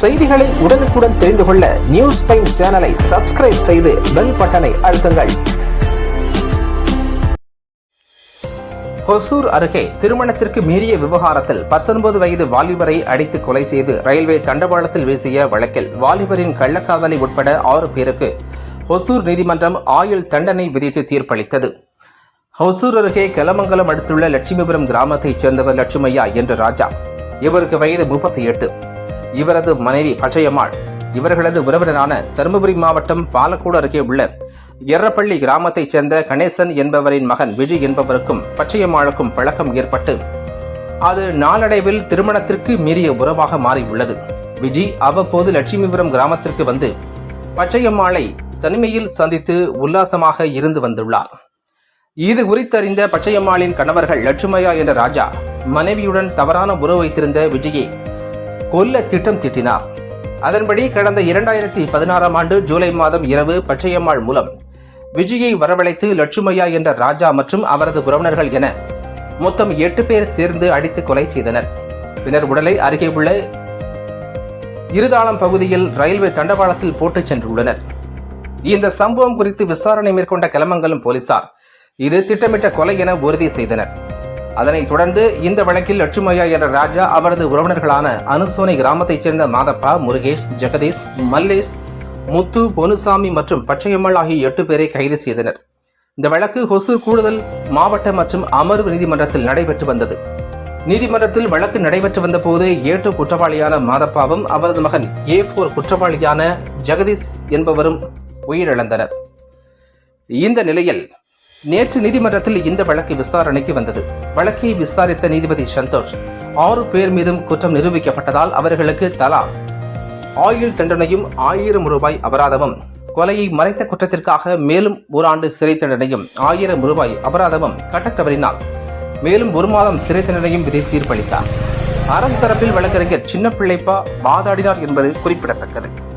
செய்திகளை உடனுக்குடன் தெரிந்து கொள்ள நியூஸ் பைன் சேனலை சப்ஸ்கிரைப் செய்து பெல் பட்டனை அழுத்துங்கள். ஹொசூர் அருகே திருமணத்திற்கு மீறிய விவகாரத்தில் பத்தொன்பது வயது வாலிபரை அடித்து கொலை செய்து ரயில்வே தண்டவாளத்தில் வீசிய வழக்கில் வாலிபரின் கள்ளக்காதலை உட்பட ஆறு பேருக்கு ஹொசூர் நீதிமன்றம் ஆயுள் தண்டனை விதித்து தீர்ப்பளித்தது. ஹொசூர் அருகே கெலமங்கலம் அடுத்துள்ள லட்சுமிபுரம் கிராமத்தைச் சேர்ந்தவர் லட்சுமையா என்ற ராஜா. இவருக்கு வயது முப்பத்தி எட்டு. இவரது மனைவி பச்சையம்மாள். இவர்களது உறவினரான தருமபுரி மாவட்டம் பாலக்கோடு அருகே உள்ள எர்ரப்பள்ளி கிராமத்தைச் சேர்ந்த கணேசன் என்பவரின் மகன் விஜய் என்பவருக்கும் பச்சையம்மாளுக்கும் பழக்கம் ஏற்பட்டு அது நாளடைவில் திருமணத்திற்கு மீறிய உறவாக மாறியுள்ளது. விஜி அவ்வப்போது லட்சுமிபுரம் கிராமத்திற்கு வந்து பச்சையம்மாளை தனிமையில் சந்தித்து உல்லாசமாக இருந்து வந்துள்ளார். இது குறித்தறிந்த பச்சையம்மாளின் கணவர்கள் லட்சுமையா என்ற ராஜா மனைவியுடன் தவறான உறவு வைத்திருந்த விஜயை கொல்ல திட்டம் தீட்டினார். அதன்படி கடந்த இரண்டாயிரத்தி பதினாறாம் ஆண்டு ஜூலை மாதம் இரவு பச்சையம்மாள் மூலம் விஜயை வரவழைத்து லட்சுமையா என்ற ராஜா மற்றும் அவரது உறவினர்கள் என மொத்தம் எட்டு பேர் சேர்ந்து அடித்து கொலை செய்தனர். பின்னர் உடலை அருகே உள்ள இருதாளம் பகுதியில் ரயில்வே தண்டவாளத்தில் போட்டுச் சென்றுள்ளனர். இந்த சம்பவம் குறித்து விசாரணை மேற்கொண்ட கிளமங்கலம் போலீசார் இது திட்டமிட்ட கொலை என உறுதி செய்தனர். அதனைத் தொடர்ந்து இந்த வழக்கில் லட்சுமையா என்ற ராஜா அவரது உறவினர்களான அனுசோனை கிராமத்தைச் சேர்ந்த மாதப்பா முருகேஷ் ஜெகதீஷ் மல்லேஷ் முத்து பொனுசாமி மற்றும் பச்சையம்மாள் ஆகிய எட்டு பேரை கைது செய்தனர். இந்த வழக்கு ஹொசூர் கூடுதல் மாவட்ட மற்றும் அமர்வு நீதிமன்றத்தில் நடைபெற்று வந்தது. நீதிமன்றத்தில் வழக்கு நடைபெற்று வந்தபோது ஏட்டு குற்றவாளியான மாதப்பாவும் அவரது மகன் ஏ ஃபோர் குற்றவாளியான ஜெகதீஷ் என்பவரும் உயிரிழந்தனர். இந்த நிலையில் நேற்று நீதிமன்றத்தில் இந்த வழக்கு விசாரணைக்கு வந்தது. வழக்கை விசாரித்த நீதிபதி சந்தோஷ் ஆறு பேர் மீதும் குற்றம் நிரூபிக்கப்பட்டதால் அவர்களுக்கு தலா. ஆயுள் தண்டனையும் ஆயிரம் ரூபாய் அபராதமும். கொலையை மறைத்த குற்றத்திற்காக மேலும் ஒரு ஆண்டு சிறை தண்டனையும் ஆயிரம் ரூபாய் அபராதமும் கட்டத் தவறினால் மேலும் ஒரு மாதம் சிறை தண்டனையும் விதை தீர்ப்பளித்தார் அரசு தரப்பில் வழக்கறிஞர் சின்ன பிள்ளைப்பா வாதாடினார் என்பது குறிப்பிடத்தக்கது.